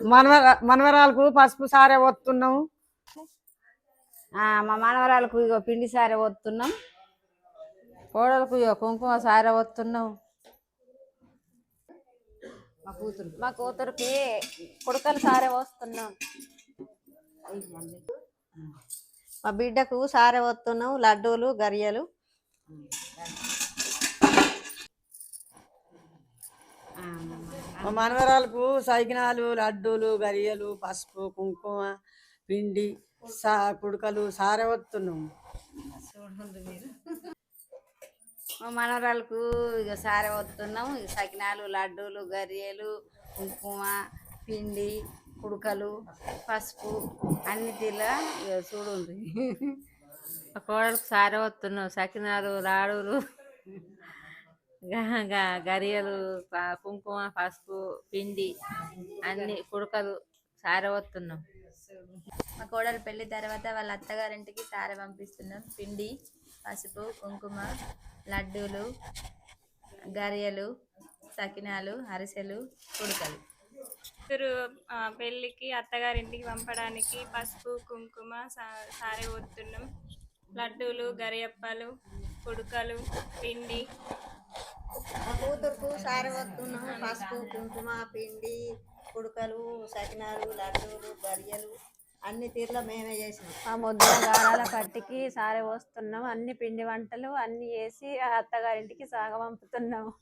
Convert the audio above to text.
మనవర మనవరాలకు పసుపు సారే వస్తున్నాము ఆ, మా మనవరాలకు ఇగో పిండి సారె వస్తున్నాం కోడలకు ఇగో కుంకుమ సారె వస్తున్నాం మా కూతురు. మా కూతురుకి కుడకలు సారె వస్తున్నాం మా బిడ్డకు సారె వస్తున్నాం లడ్డూలు గరియలు. మా మనవరాలకు సైకినాలు లడ్డూలు గరియలు పసుపు కుంకుమ పిండి సా కుడుకలు సారే వస్తున్నాము మా మనవరాలకు ఇక సారె వస్తున్నాం ఇక సకినాలు లడ్డూలు గరియలు కుంకుమ పిండి కుడకలు పసుపు అన్ని తీలా ఇక చూడండి. కోడలకు సారే వస్తున్నాం సకినాలు లాడులు. గరియలు కుంకుమ పసుపు పిండి అన్ని కుడకలు సారె వస్తున్నాం మా కోడలు పెళ్ళి తర్వాత వాళ్ళ అత్తగారింటికి సారె పంపిస్తున్నాం. పిండి పసుపు కుంకుమ లడ్డూలు గరియలు సకినాలు అరిసెలు కుడకలు. కూతురు ఆ, పెళ్ళికి అత్తగారింటికి పంపడానికి పసుపు కుంకుమ సా- సారె పోతున్నాం లడ్డూలు గరియప్పలు కుడుకలు పిండి మా కూతురుకు సారె వస్తున్నాం పసుపు కుంకుమ పిండి కుడుకలు సకినాలు లడ్డూలు గరియలు అన్ని తీర్ల మేమే చేసినాం. ఆ ముద్ర గారాల పట్టికి సారె పోస్తున్నాం. అన్ని పిండి వంటలు అన్ని వేసి ఆ అత్తగారింటికి సాగ పంపుతున్నాము